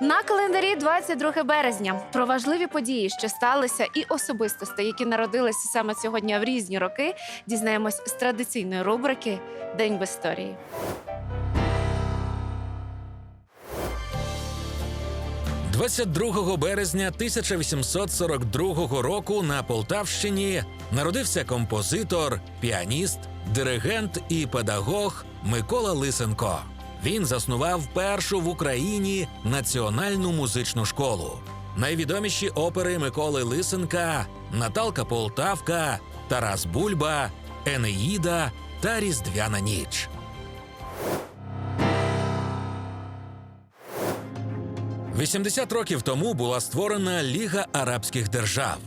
На календарі 22 березня про важливі події, що сталися, і особистості, які народилися саме сьогодні в різні роки, дізнаємось з традиційної рубрики День в історії. – 22 березня 1842 року на Полтавщині народився композитор, піаніст, диригент і педагог Микола Лисенко. Він заснував першу в Україні національну музичну школу. Найвідоміші опери Миколи Лисенка Наталка Полтавка, Тарас Бульба, Енеїда та Різдвяна ніч. Вісімдесят років тому була створена Ліга Арабських держав.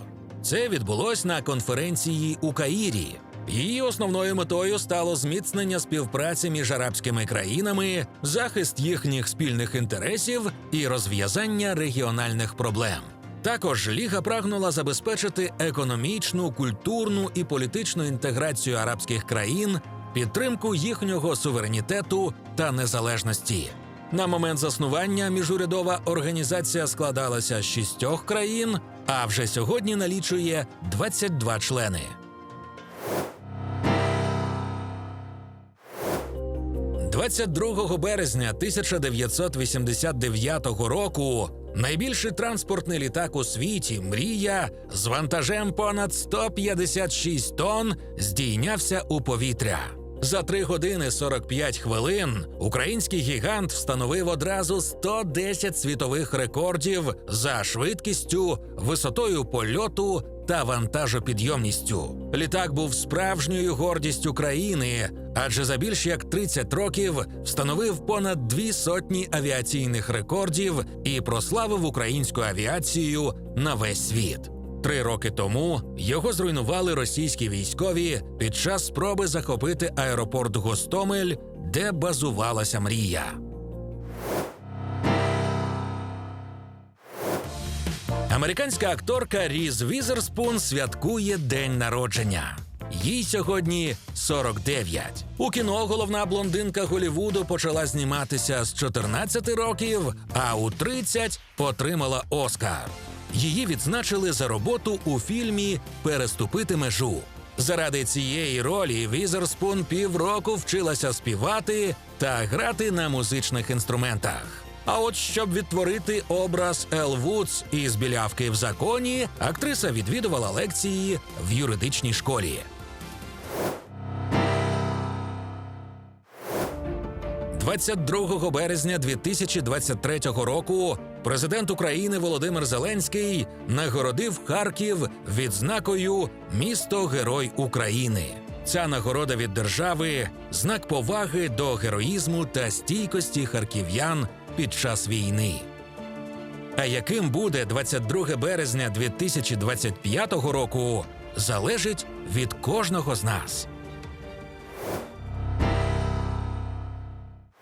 Це відбулось на конференції у Каїрі. Її основною метою стало зміцнення співпраці між арабськими країнами, захист їхніх спільних інтересів і розв'язання регіональних проблем. Також Ліга прагнула забезпечити економічну, культурну і політичну інтеграцію арабських країн, підтримку їхнього суверенітету та незалежності. На момент заснування міжурядова організація складалася з шістьох країн, а вже сьогодні налічує 22 члени. «22 березня 1989 року найбільший транспортний літак у світі Мрія з вантажем понад 156 тонн здійнявся у повітря. За 3 години 45 хвилин український гігант встановив одразу 110 світових рекордів за швидкістю, висотою польоту та вантажопідйомністю. Літак був справжньою гордістю країни, адже за більш як 30 років встановив понад дві сотні авіаційних рекордів і прославив українську авіацію на весь світ. Три роки тому його зруйнували російські військові під час спроби захопити аеропорт Гостомель, де базувалася мрія. Американська акторка Різ Візерспун святкує день народження. Їй сьогодні 49. У кіно головна блондинка Голівуду почала зніматися з 14 років, а у 30 отримала Оскар. Її відзначили за роботу у фільмі Переступити межу. Заради цієї ролі Візерспун півроку вчилася співати та грати на музичних інструментах. А от щоб відтворити образ Ел Вудс із білявки в законі, актриса відвідувала лекції в юридичній школі. 22 березня 2023 року президент України Володимир Зеленський нагородив Харків відзнакою Місто Герой України. Ця нагорода від держави знак поваги до героїзму та стійкості харків'ян під час війни. А яким буде 22 березня 2025 року, залежить від кожного з нас.